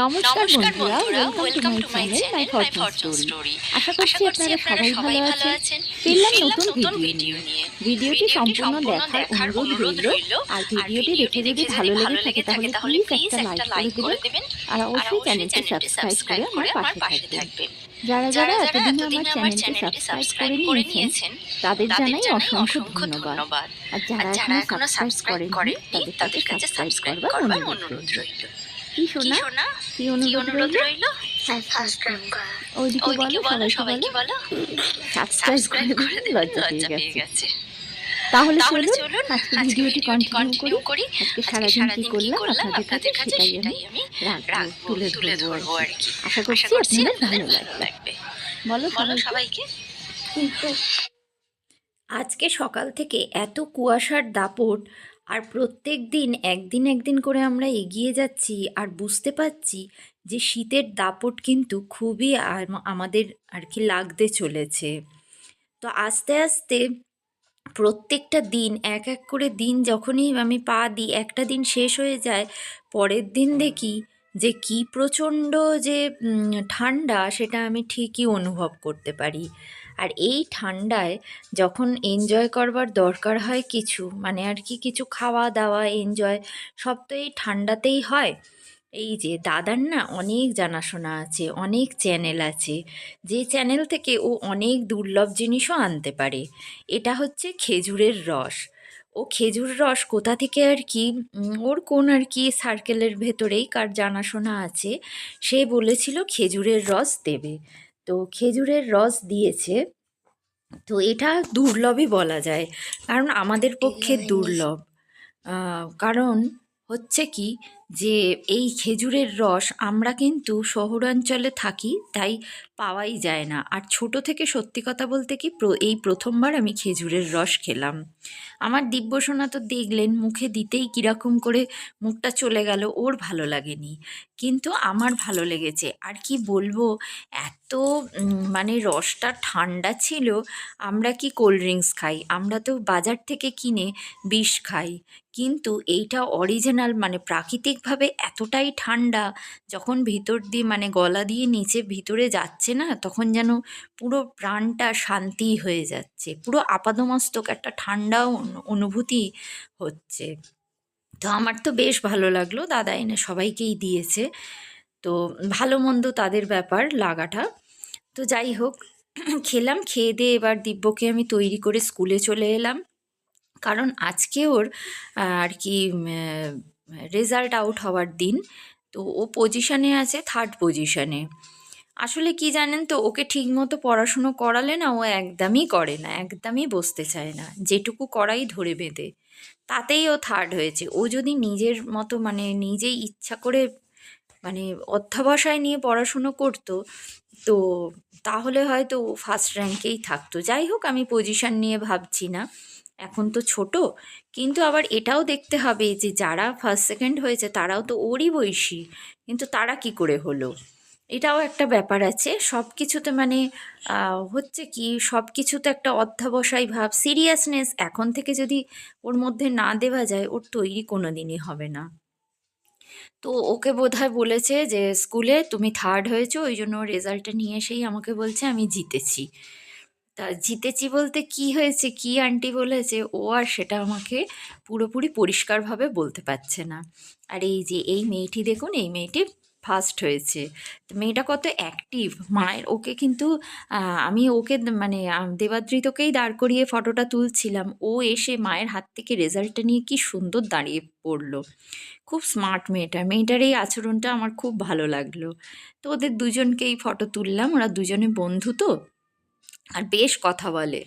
নমস্কার বন্ধুরা welcome to my channel my fortune story আশা করছি আপনারা সবাই ভালো আছেন। ফিরলাম নতুন ভিডিও নিয়ে। ভিডিওটি সম্পূর্ণ দেখার অনুরোধ রইল। আর ভিডিওটি দেখে যদি ভালো লেগে থাকে তাহলে প্লিজ একটা লাইক করে দেবেন। আর অবশ্যই চ্যানেলটি সাবস্ক্রাইব করে আমার পাশে থাকবেন। যারা যারা এতদিন আমার চ্যানেলটি সাবস্ক্রাইব করে নিয়েছেন তাদের জানাই অসংখ্য ধন্যবাদ। আর যারা এখনও সাবস্ক্রাইব করেননি তাদের কাছে সাবস্ক্রাইব করবার অনুরোধ রইল কি শোনা কি অনুরোধ রইল? ওইদিকে বলো সবাইকে বলো। সাবস্ক্রাইব করে লজ্জা পেয়ে গেছে। তাহলে চলুন আজকে ভিডিওটি কন্টিনিউ করি। আজকে সারাদিন কি করলাম? আপনাদের কাছে সেটাই আমি তুলে ধরবো আর কি। আশা করছি আপনাদের ভালো লাগবে। বলো সবাইকে। আজকে সকাল থেকে এত কুয়াশার দাপট আর প্রত্যেক দিন, একদিন একদিন করে আমরা এগিয়ে যাচ্ছি আর বুঝতে পারছি যে শীতের দাপট কিন্তু খুবই আমাদের আর কি লাগতে চলেছে। তো আস্তে আস্তে প্রত্যেকটা দিন, এক এক করে দিন যখনই আমি পা দিই, একটা দিন শেষ হয়ে যায়, পরের দিন দেখি যে কি প্রচণ্ড যে ঠান্ডা সেটা আমি ঠিকই অনুভব করতে পারি। আর এই ঠান্ডায় যখন এনজয় করবার দরকার হয় কিছু মানে আর কি কিছু খাওয়া দাওয়া এনজয় সব তো এই ঠান্ডাতেই হয়। এই যে দাদার না অনেক জানাশোনা আছে, অনেক চ্যানেল আছে, যে চ্যানেল থেকে ও অনেক দুর্লভ জিনিসও আনতে পারে। এটা হচ্ছে খেজুরের রস। ও খেজুর রস কোথা থেকে আর কি ওর কোন আর কি সার্কেলের ভেতরেই কার জানাশোনা আছে, সে বলেছিল খেজুরের রস দেবে। তো খেজুরের রস দিয়েছে। তো এটা দুর্লভই বলা যায়। কারণ আমাদের পক্ষে দুর্লভ। কারণ হচ্ছে কি যে এই খেজুরের রস আমরা কিন্তু শহরাঞ্চলে থাকি তাই পাওয়াই যায় না। আর ছোট থেকে সত্যি কথা বলতে কি প্র- এই প্রথমবার আমি খেজুরের রস খেলাম। আমার দিব্যসোনা তো দেখলেন মুখে দিতেই কীরকম করে মুখটা চলে গেল ওর ভালো লাগেনি। কিন্তু আমার ভালো লেগেছে। আর কি বলব এত উম, মানে রসটা ঠান্ডা ছিল আমরা কি কোল্ড ড্রিঙ্কস খাই? আমরা তো বাজার থেকে কিনে বিষ খাই। কিন্তু এইটা অরিজিনাল মানে প্রাকৃতিকভাবে এতটাই ঠান্ডা যখন ভিতর দিয়ে মানে গলা দিয়ে নিচে ভিতরে যাচ্ছে না তখন যেন পুরো প্রাণটা শান্তি হয়ে যাচ্ছে। পুরো আপাদমস্তক একটা ঠান্ডা অনু- অনুভূতি হচ্ছে। তো আমার তো বেশ ভালো লাগল। দাদা এনে সবাইকেই দিয়েছে। তো ভালো মন্দ তাদের ব্যাপার লাগাটা। তো যাই হোক, খেলাম, খেয়ে দিয়ে এবার দিব্যকে আমি তৈরি করে স্কুলে চলে এলাম। কারণ আজকে ওর আর কি রেজাল্ট আউট হওয়ার দিন। তো ও পজিশনে আছে থার্ড পজিশনে আসলে কি জানেন তো, ওকে ঠিকমতো পড়াশুনো করালে না, ও একদমই করে না, একদমই বসতে চায় না। যেটুকু করাই ধরে বেঁধে। তাতেই ও থার্ড হয়েছে। ও যদি নিজের মতো মানে নিজেই ইচ্ছা করে মানে অধ্যাবসায় নিয়ে পড়াশুনো করতো, তো তাহলে হয়তো ফার্স্ট র্যাঙ্কেই থাকতো। যাই হোক, আমি পজিশন নিয়ে ভাবছি না। এখন তো ছোট, কিন্তু আবার এটাও দেখতে হবে যে যারা ফার্স্ট সেকেন্ড হয়েছে তারাও তো ওরই বয়সী, কিন্তু তারা কি করে হলো? এটাও একটা ব্যাপার আছে। সব কিছুতে মানে হচ্ছে কি সব কিছুতে একটা অধ্যাবসায় ভাব সিরিয়াসনেস এখন থেকে যদি ওর মধ্যে না দেওয়া যায়, ওর তৈরি কোনো দিনই হবে না। তো ওকে বোধহয় বলেছে যে, স্কুলে তুমি থার্ড হয়েছো, ওই জন্য রেজাল্টটা নিয়ে এসেই আমাকে বলছে আমি জিতেছি। তা জিতেছি বলতে কি হয়েছে, কি আন্টি বলেছে, ও আর সেটা আমাকে পুরোপুরি পরিষ্কারভাবে বলতে পারছে না। আর এই যে, এই মেয়েটি দেখুন, এই মেয়েটি ফার্স্ট হয়েছে। মেয়েটা কত অ্যাক্টিভ মায়ের ওকে কিন্তু আমি ওকে মানে দেবাদ্রিতকেই দাঁড় করিয়ে ফটোটা তুলছিলাম। ও এসে মায়ের হাত থেকে রেজাল্টটা নিয়ে কি সুন্দর দাঁড়িয়ে পড়ল। খুব স্মার্ট মেয়েটা। মেয়েটার এই আচরণটা আমার খুব ভালো লাগল। তো ওদের দুজনকেই ফটো তুললাম। ওরা দুজনে বন্ধু তো। আর বেশ কথা বলে।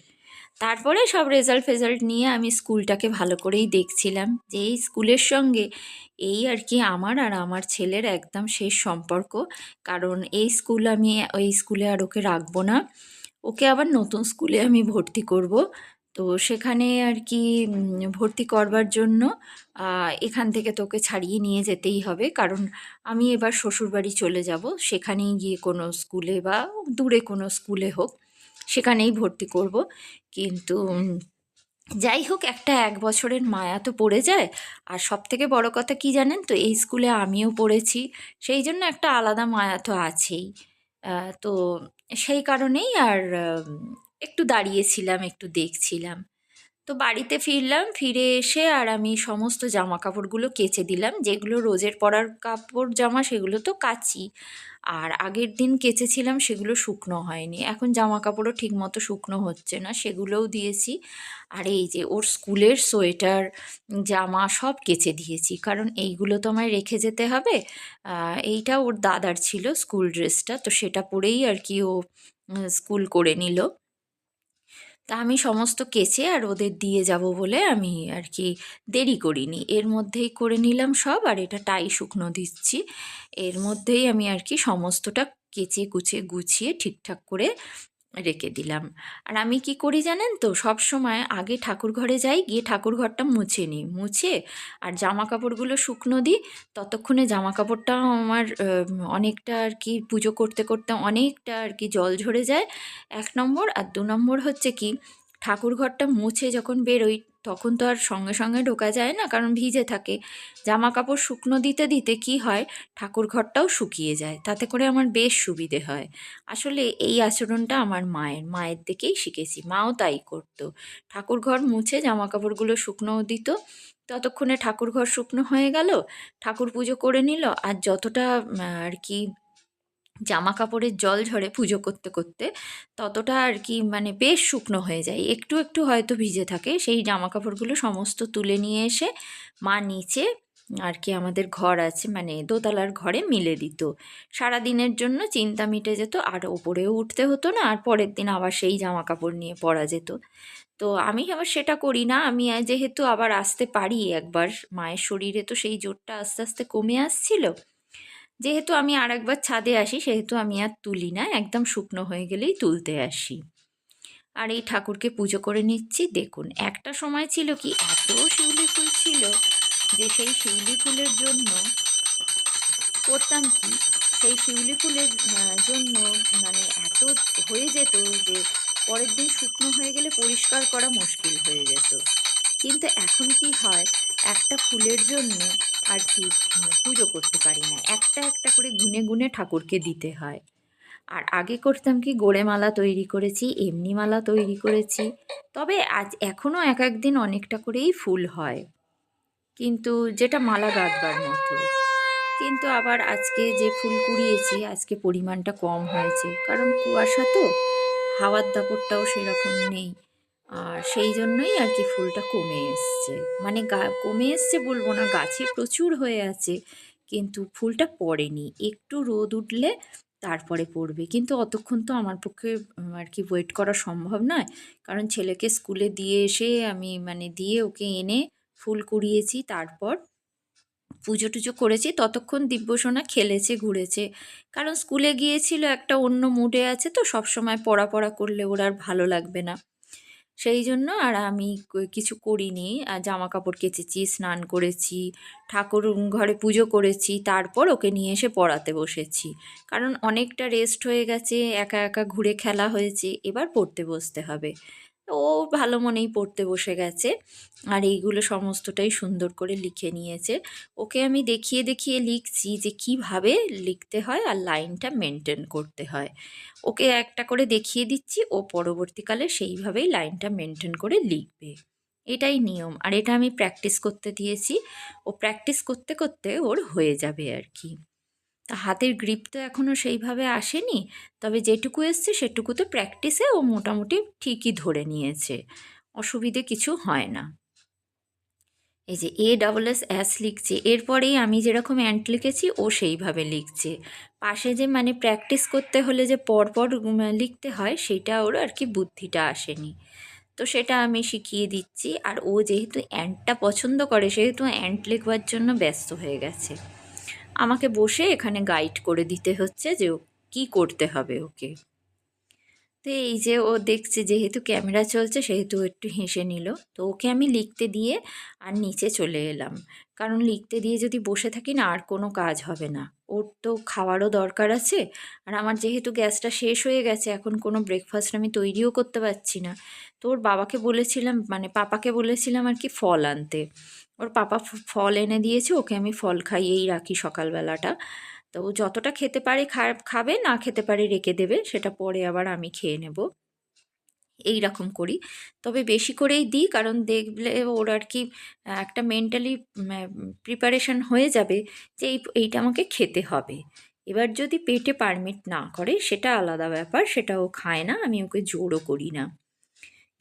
তারপরে সব রেজাল্ট ফেজাল্ট নিয়ে আমি স্কুলটাকে ভালো করেই দেখছিলাম যে এই স্কুলের সঙ্গে এই আর কি আমার আর আমার ছেলের একদম শেষ সম্পর্ক। কারণ এই স্কুল আমি, ওই স্কুলে আর ওকে রাখব না। ওকে আবার নতুন স্কুলে আমি ভর্তি করব। তো সেখানে আর কি ভর্তি করবার জন্য এখান থেকে তোকে ছাড়িয়ে নিয়ে যেতেই হবে। কারণ আমি এবার শ্বশুরবাড়ি চলে যাব। সেখানেই গিয়ে কোনো স্কুলে বা দূরে কোনো স্কুলে হোক। সেখানেই ভর্তি করব। কিন্তু যাই হোক, একটা এক বছরের মায়া তো পড়ে যায়। আর সব থেকে বড়ো কথা কি জানেন তো, এই স্কুলে আমিও পড়েছি। সেই জন্য একটা আলাদা মায়া তো আছেই। তো সেই কারণেই আর একটু দাঁড়িয়েছিলাম, একটু দেখছিলাম। তো বাড়িতে ফিরলাম, ফিরে এসে আর আমি সমস্ত জামা কাপড়গুলো কেচে দিলাম। যেগুলো রোজের পরার কাপড়, জামা সেগুলো তো কাচি। আর আগের দিন কেচেছিলাম সেগুলো শুকনো হয়নি। এখন জামা কাপড়ও ঠিকমতো শুকনো হচ্ছে না, সেগুলোও দিয়েছি। আর এই যে ওর স্কুলের সোয়েটার, জামা সব কেচে দিয়েছি। কারণ এইগুলো তো আমায় রেখে যেতে হবে। এইটা ওর দাদার ছিল স্কুল ড্রেসটা, তো সেটা পরেই আর কি ও স্কুল করে নিল। তা আমি সমস্ত কেচে আর ওদের দিয়ে যাব বলে আমি আর কি দেরি করিনি। এর মধ্যেই করে নিলাম সব আর এটা টাই শুকনো দিচ্ছি। এর মধ্যেই আমি আর কি সমস্তটা কেচে কুচে গুছিয়ে ঠিকঠাক করে রেখে দিলাম। আর আমি কি করি জানেন তো? সব সময় আগে ঠাকুর ঘরে যাই, গিয়ে ঠাকুর ঘরটা মুছে নিই। মুছে আর জামা কাপড়গুলো শুকনো দিই। ততক্ষণে জামা কাপড়টা আমার অনেকটা আর কি পুজো করতে করতে অনেকটা আর কি জল ঝরে যায়। এক নম্বর আর দু নম্বর হচ্ছে কি ঠাকুর ঘরটা মুছে যখন বেরোই তখন তো আর সঙ্গে সঙ্গে ঢোকা যায় না, কারণ ভিজে থাকে। জামা কাপড় শুকনো দিতে দিতে কি হয়, ঠাকুর ঘরটাও শুকিয়ে যায়। তাতে করে আমার বেশ সুবিধে হয়। আসলে এই আচরণটা আমার মায়ের মায়ের দিকেই শিখেছি, মাও তাই করতো। ঠাকুর ঘর মুছে জামা কাপড়গুলো শুকনোও দিত, ততক্ষণে ঠাকুর ঘর শুকনো হয়ে গেল, ঠাকুর পুজো করে নিল, আর যতটা আর কি জামা কাপড়ের জল ঝরে পুজো করতে করতে ততটা আর কি মানে বেশ শুকনো হয়ে যায়। একটু একটু হয়তো ভিজে থাকে। সেই জামা কাপড়গুলো সমস্ত তুলে নিয়ে এসে মা নিচে আর কি আমাদের ঘর আছে মানে দোতলার ঘরে মিলে দিত। সারা দিনের জন্য চিন্তা মিটে যেত, আর ওপরেও উঠতে হতো না, আর পরের দিন আবার সেই জামা কাপড় নিয়ে পরা যেত। তো আমি আবার সেটা করি না। আমি যেহেতু আবার আসতে পারি একবার, মায়ের শরীরে তো সেই জোরটা আস্তে আস্তে কমে আসছিল। যেহেতু আমি আর একবার ছাদে আসি, সেহেতু আমি আর তুলি না, একদম শুকনো হয়ে গেলেই তুলতে আসি। আর এই ঠাকুরকে পুজো করে নিচ্ছি। দেখুন, একটা সময় ছিল কি, এত শিউলি ফুল ছিল যে সেই শিউলি ফুলের জন্য করতাম কি, সেই শিউলি ফুলের জন্য মানে এত হয়ে যেত যে পরের দিন শুকনো হয়ে গেলে পরিষ্কার করা মুশকিল হয়ে যেত। কিন্তু এখন কি হয়? একটা ফুলের জন্য আর কি পুজো করতে পারি না। একটা একটা করে গুনে গুনে ঠাকুরকে দিতে হয়। আর আগে করতাম কি, গোড়ে মালা তৈরি করেছি, এমনি মালা তৈরি করেছি। তবে আজ এখনও এক একদিন অনেকটা করেই ফুল হয়। কিন্তু যেটা মালা গাঁথবার মতো। কিন্তু আবার আজকে যে ফুল কুড়িয়েছি, আজকে পরিমাণটা কম হয়েছে। কারণ কুয়াশা তো, হাওয়ার দাপটটাও সেরকম নেই। আর সেই জন্যই আর কি ফুলটা কমে এসছে। মানে গা, কমে এসছে বলব না, গাছে প্রচুর হয়ে আছে, কিন্তু ফুলটা পড়েনি। একটু রোদ উঠলে তারপরে পড়বে। কিন্তু অতক্ষণ তো আমার পক্ষে আর কি ওয়েট করা সম্ভব নয়। কারণ ছেলেকে স্কুলে দিয়ে এসে আমি মানে দিয়ে ওকে এনে ফুল কুড়িয়েছি, তারপর পুজো টুজো করেছি। ততক্ষণ দিব্যসোনা খেলেছে, ঘুরেছে। কারণ স্কুলে গিয়েছিল, একটা অন্য মুডে আছে তো সব সময় পড়া পড়া করলে ওর আর ভালো লাগবে না। সেই জন্য আর আমি কিছু করিনি। জামা কাপড় কেচেছি, স্নান করেছি ঠাকুর ঘরে পুজো করেছি, তারপর ওকে নিয়ে এসে পড়াতে বসেছি। কারণ অনেকটা রেস্ট হয়ে গেছে, একা একা ঘুরে খেলা হয়েছে, এবার পড়তে বসতে হবে। ও ভালো মনেই পড়তে বসে গেছে। আর এইগুলো সমস্তটাই সুন্দর করে লিখে নিয়েছে। ওকে আমি দেখিয়ে দেখিয়ে লিখছি যে কীভাবে লিখতে হয় আর লাইনটা মেনটেন করতে হয়। ওকে একটা করে দেখিয়ে দিচ্ছি, ও পরবর্তীকালে সেইভাবেই লাইনটা মেনটেন করে লিখবে। এটাই নিয়ম। আর এটা আমি প্র্যাকটিস করতে দিয়েছি। ও প্র্যাকটিস করতে করতে ওর হয়ে যাবে আর কি। হাতের গ্রিপ তো এখনও সেইভাবে আসেনি, তবে যেটুকু এসছে সেটুকুতে প্র্যাকটিসে ও মোটামুটি ঠিকই ধরে নিয়েছে, অসুবিধে কিছু হয় না। এই যে এ ডাবল এস অ্যাস লিখছে, এরপরেই আমি যেরকম অ্যান্ট লিখেছি, ও সেইভাবে লিখছে। পাশে যে মানে প্র্যাকটিস করতে হলে যে পরপর লিখতে হয়, সেটা ওর আর কি বুদ্ধিটা আসেনি। তো সেটা আমি শিখিয়ে দিচ্ছি, আর ও যেহেতু অ্যান্টটা পছন্দ করে, সেহেতু অ্যান্ট লিখবার জন্য ব্যস্ত হয়ে গেছে। আমাকে বসে এখানে গাইড করে দিতে হচ্ছে যে কী করতে হবে ওকে। তো এই যে ও দেখছে যেহেতু ক্যামেরা চলছে, সেহেতু একটু হেসে নিল। তো ওকে আমি লিখতে দিয়ে আর নিচে চলে এলাম। কারণ লিখতে দিয়ে যদি বসে থাকি না, আর কোনো কাজ হবে না। ওর তো খাওয়ারও দরকার আছে। আর আমার যেহেতু গ্যাসটা শেষ হয়ে গেছে, এখন কোনো ব্রেকফাস্ট আমি তৈরিও করতে পারছি না। তো ওর বাবাকে বলেছিলাম মানে পাপাকে বলেছিলাম আর কি ফল আনতে। ওর পাপা ফল এনে দিয়েছে, ওকে আমি ফল খাইয়েই রাখি সকালবেলাটা। তো ও যতটা খেতে পারে খাবে, না খেতে পারে রেখে দেবে, সেটা পরে আবার আমি খেয়ে নেব। এই রকম করি। তবে বেশি করেই দিই, কারণ দেখলে ওর আর কি, একটা মেন্টালি প্রিপারেশন হয়ে যাবে যে এই, এইটা আমাকে খেতে হবে। এবার যদি পেটে পারমিট না করে, সেটা আলাদা ব্যাপার, সেটা ও খায় না, আমি ওকে জোরও করি না।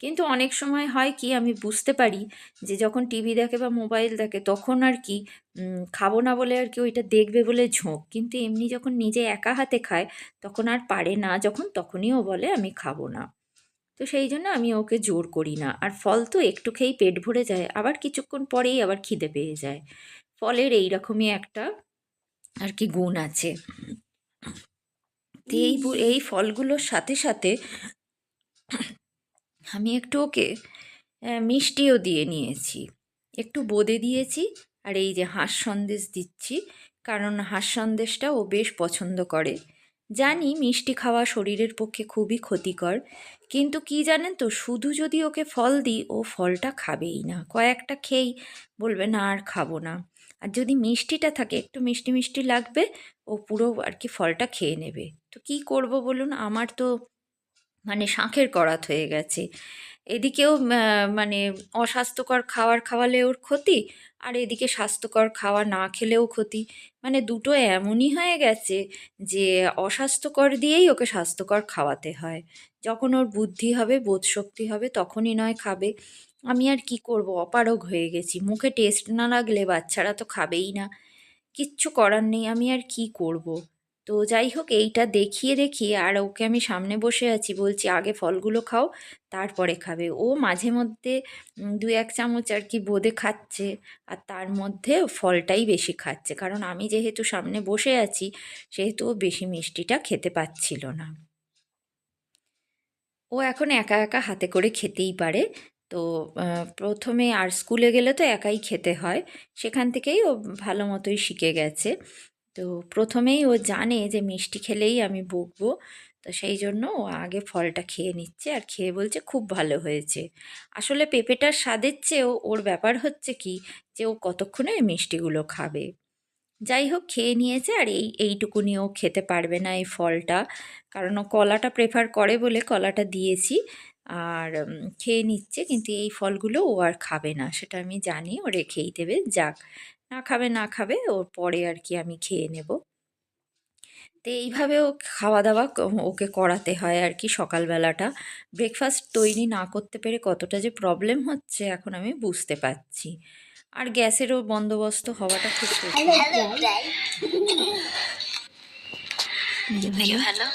কিন্তু অনেক সময় হয় কি আমি বুঝতে পারি যে যখন টিভি দেখে বা মোবাইল দেখে তখন আর কি খাব না বলে আর কি ওইটা দেখবে বলে ঝোঁক। কিন্তু এমনি যখন নিজে একা হাতে খায় তখন আর পারে না যখন তখনই ও বলে আমি খাব না। তো সেই জন্য আমি ওকে জোর করি না। আর ফল তো একটু খেয়েই পেট ভরে যায় আবার কিছুক্ষণ পরেই আবার খিদে পেয়ে যায়। ফলের এই রকমই একটা আর কি গুণ আছে। তো এই এই ফলগুলোর সাথে সাথে আমি একটু ওকে মিষ্টিও দিয়ে নিয়েছি। একটু বোঁদে দিয়েছি আর এই যে হাঁস সন্দেশ দিচ্ছি, কারণ হাঁস সন্দেশটা ও বেশ পছন্দ করে। জানি মিষ্টি খাওয়া শরীরের পক্ষে খুবই ক্ষতিকর, কিন্তু কি জানেন তো, শুধু যদি ওকে ফল দিই, ও ফলটা খাবেই না। কয়েকটা খেয়েই বলবে, না, আর খাব না। আর যদি মিষ্টিটা থাকে, একটু মিষ্টি মিষ্টি লাগবে, ও পুরো আর কি ফলটা খেয়ে নেবে। তো কি করব বলুন? আমার তো মানে শাঁখের করাত হয়ে গেছে। এদিকেও মানে অস্বাস্থ্যকর খাবার খাওয়ালে ওর ক্ষতি আর এদিকে স্বাস্থ্যকর খাওয়া না খেলেও ক্ষতি। মানে দুটো এমনই হয়ে গেছে যে অস্বাস্থ্যকর দিয়েই ওকে স্বাস্থ্যকর খাওয়াতে হয়। যখন ওর বুদ্ধি হবে, বোধশক্তি হবে, তখনই নয় খাবে। আমি আর কি করব? অপারগ হয়ে গেছি। মুখে টেস্ট না লাগলে বাচ্চারা তো খাবেই না। কিচ্ছু করার নেই। আমি আর কি করব? তো যাই হোক, এইটা দেখিয়ে দেখিয়ে আর ওকে আমি সামনে বসে আছি। বলছি, আগে ফলগুলো খাও, তারপরে খাবে। ও মাঝে মধ্যে দু এক চামচ আর কি বোঁদে খাচ্ছে আর তার মধ্যে ফলটাই বেশি খাচ্ছে। কারণ আমি যেহেতু সামনে বসে আছি, সেহেতু ও বেশি মিষ্টিটা খেতে পাচ্ছিল না। ও এখন একা একা হাতে করে খেতেই পারে। তো প্রথমে আর স্কুলে গেলে তো একাই খেতে হয়। সেখান থেকেই ও ভালো মতোই শিখে গেছে। তো প্রথমেই ও জানে যে মিষ্টি খেলেই আমি বকবো তো সেই জন্য ও আগে ফলটা খেয়ে নিচ্ছে আর খেয়ে বলছে, খুব ভালো হয়েছে। আসলে পেঁপেটার স্বাদের চেয়েও ওর ব্যাপার হচ্ছে কি, যে ও কতক্ষণে মিষ্টিগুলো খাবে। যাই হোক, খেয়ে নিয়েছে আর এই, এইটুকুনি ও খেতে পারবে না এই ফলটা। কারণ ও কলাটা প্রেফার করে বলে কলাটা দিয়েছি। আর খেয়ে নিচ্ছে, কিন্তু এই ফলগুলো ও আর খাবে না। সেটা আমি জানি, ও রেখেই দেবে, যাক। না খাবে না খাবে ওর পরে আর কি আমি খেয়ে নেব। তো এইভাবে ও খাওয়া দাওয়া ওকে করাতে হয় আর কি সকালবেলাটা। ব্রেকফাস্ট তৈরি না করতে পেরে কতটা যে প্রবলেম হচ্ছে এখন আমি বুঝতে পারছি। আর গ্যাসেরও বন্দোবস্ত হওয়াটা খুব কঠিন। হ্যালো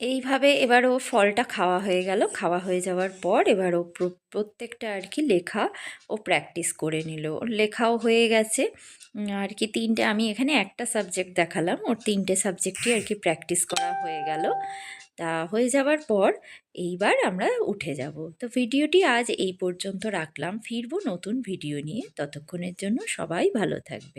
এইভাবে এবার ও ফলটা খাওয়া হয়ে গেল। খাওয়া হয়ে যাওয়ার পর এবার ও প্রত্যেকটা আর কি লেখা ও প্র্যাকটিস করে নিল। ওর লেখাও হয়ে গেছে। আর কি তিনটে, আমি এখানে একটা সাবজেক্ট দেখালাম। ওর তিনটে সাবজেক্টই আর কি প্র্যাকটিস করা হয়ে গেল। তা হয়ে যাওয়ার পর এইবার আমরা উঠে যাব। তো ভিডিওটি আজ এই পর্যন্ত রাখলাম। ফিরবো নতুন ভিডিও নিয়ে। ততক্ষণের জন্য সবাই ভালো থাকবে।